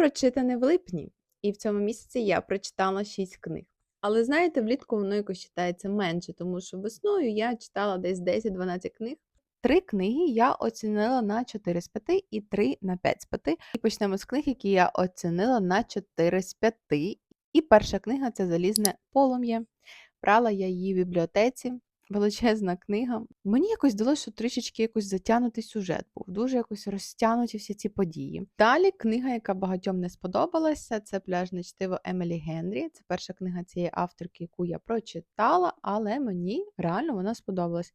прочитане в липні, і в цьому місяці я прочитала 6 книг. Але знаєте, влітку воно якось читається менше, тому що весною я читала десь 10-12 книг. Три книги я оцінила на 4 з 5 і 3 на 5 з 5. І почнемо з книг, які я оцінила на 4 з 5. І перша книга це Залізне полум'я. Брала я її в бібліотеці. Величезна книга. Мені якось здалося, що трішечки якось затягнутий сюжет був, дуже якось розтягнуті всі ці події. Далі книга, яка багатьом не сподобалася, це пляжне чтиво Емелі Генрі. Це перша книга цієї авторки, яку я прочитала, але мені реально вона сподобалась.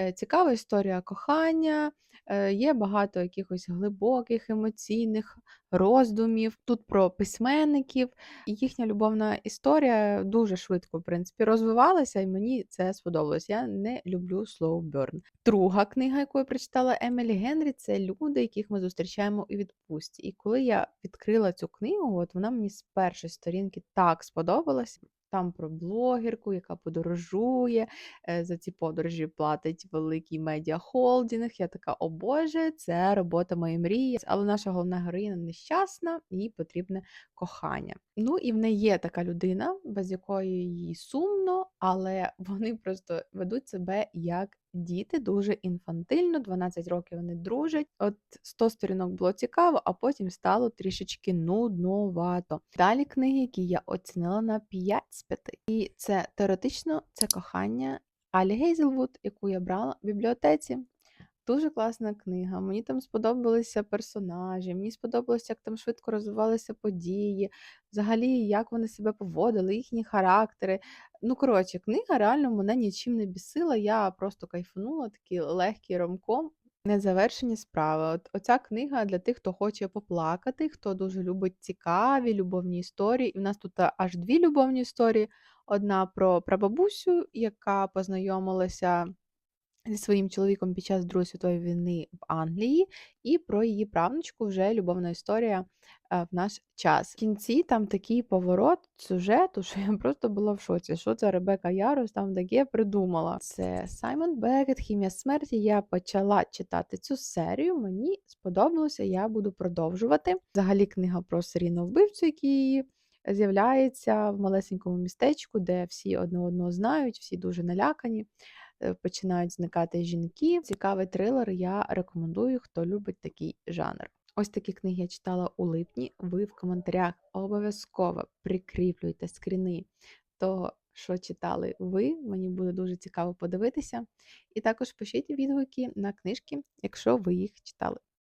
Е, Цікава історія кохання, е, є багато якихось глибоких емоційних роздумів. Тут про письменників. Їхня любовна історія дуже швидко, в принципі, розвивалася, і мені це сподобалось. Я не люблю slow burn. Друга книга, яку я прочитала Емілі Генрі, це люди, яких ми зустрічаємо у відпустці. І коли я відкрила цю книгу, от вона мені з першої сторінки так сподобалась. Там про блогерку, яка подорожує, е, за ці подорожі платить великий медіахолдинг. Я така, о Боже, це робота моєї мрії. Але наша головна героїна нещасна, їй потрібне кохання. Ну і в неї є така людина, без якої їй сумно, але вони просто ведуть себе як діти, дуже інфантильно. 12 років вони дружать. От 100 сторінок було цікаво, а потім стало трішечки нудновато. Далі книги, які я оцінила на 5 з 5. І це теоретично це кохання Алі Гейзелвуд, яку я брала в бібліотеці. Дуже класна книга. Мені там сподобалися персонажі, мені сподобалося, як там швидко розвивалися події, взагалі, як вони себе поводили, їхні характери. Ну, коротше, книга реально мене нічим не бісила. Я просто кайфанула, такий легкий ромком. Незавершені справи. От оця книга для тих, хто хоче поплакати, хто дуже любить цікаві любовні історії. І в нас тут аж дві любовні історії: одна про прабабусю, яка познайомилася зі своїм чоловіком під час Другої світової війни в Англії, і про її правнучку вже любовна історія е, в наш час. В кінці там такий поворот сюжету, що я просто була в шоці. Що це Ребека Ярос там таке придумала? Це Саймон Бекет, Хімія смерті. Я почала читати цю серію. Мені сподобалося, я буду продовжувати. Взагалі, книга про серійного вбивцю, який з'являється в малесенькому містечку, де всі одне одного знають, всі дуже налякані. Е, починають зникати жінки. Цікавий трилер. Я рекомендую, хто любить такий жанр. Ось такі книги я читала у липні. Ви в коментарях обов'язково прикріплюйте скріни того, що читали ви. Мені буде дуже цікаво подивитися. І також пишіть відгуки на книжки, якщо ви їх читали.